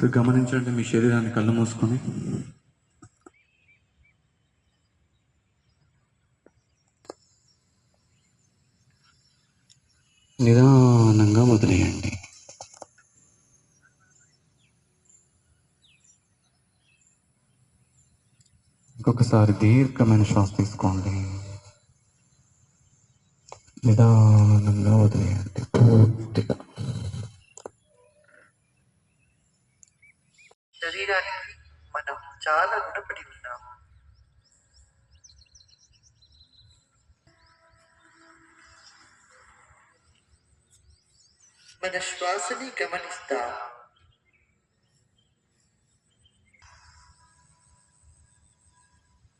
So గమనించండి మీ శరీరాన్ని కళ్ళు మూసుకొని. నిదానంగా వదిలేయండి. ఇంకొకసారి దీర్ఘమైన శ్వాస తీసుకోండి. నిదానంగా వదిలేయండి. పూర్తిగా. శరీరానికి మనం చాలా రుణపడి ఉన్నాం. మన శ్వాసని గమనిస్తాం.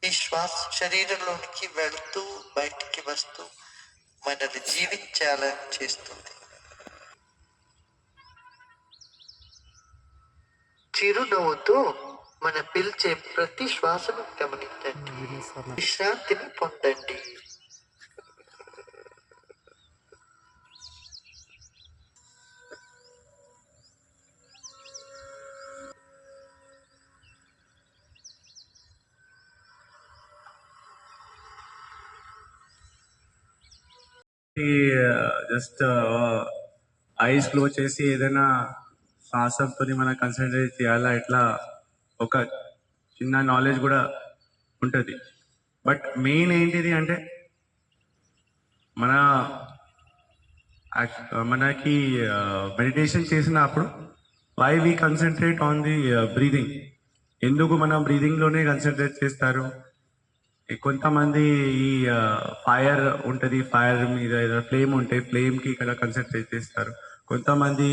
ఈ శ్వాస శరీరంలోనికి వెళుతూ బయటికి వస్తూ మనల్ని జీవించాలని చేస్తుంది. చిరునవ్వుతో మన పిలిచే ప్రతి శ్వాసను గమనించండి. విశ్రాంతిని పొందండి. జస్ట్ ఐస్ క్లోజ్ చేసి ఏదైనా శ్వాసంతో మనం కన్సన్ట్రేట్ చేయాలా? ఇట్లా ఒక చిన్న నాలెడ్జ్ కూడా ఉంటుంది. బట్ మెయిన్ ఏంటిది అంటే మన మనకి మెడిటేషన్ చేసినప్పుడు why we concentrate on the breathing ఎందుకు మనం బ్రీదింగ్లోనే కన్సన్ట్రేట్ చేస్తారు? కొంతమంది ఈ ఫైర్ ఉంటుంది. ఫైర్ మీద ఏదో ఫ్లేమ్ ఉంటే ఫ్లేమ్కి ఇక్కడ కన్సన్ట్రేట్ చేస్తారు. కొంతమంది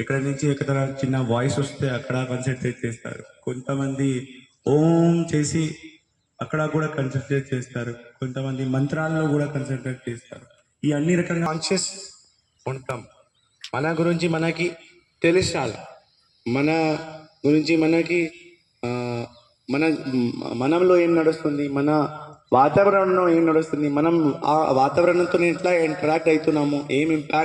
ఇక్కడ నుంచి ఎక్కడ చిన్న వాయిస్ వస్తే అక్కడ కన్సన్ట్రేట్ చేస్తారు. కొంతమంది ఓం చేసి అక్కడ కూడా కన్సన్ట్రేట్ చేస్తారు. కొంతమంది మంత్రాల్లో కూడా కన్సన్ట్రేట్ చేస్తారు. ఈ అన్ని రకాల కాన్షియస్ ఉంటాం. మన గురించి మనకి తెలిసాలి మన గురించి మనకి మన మనంలో ఏం నడుస్తుంది మన వాతావరణంలో ఏం నడుస్తుంది మనం ఆ వాతావరణంతో ఎట్లా ఇంటరాక్ట్ అవుతున్నాము ఏం ఇంపాక్ట్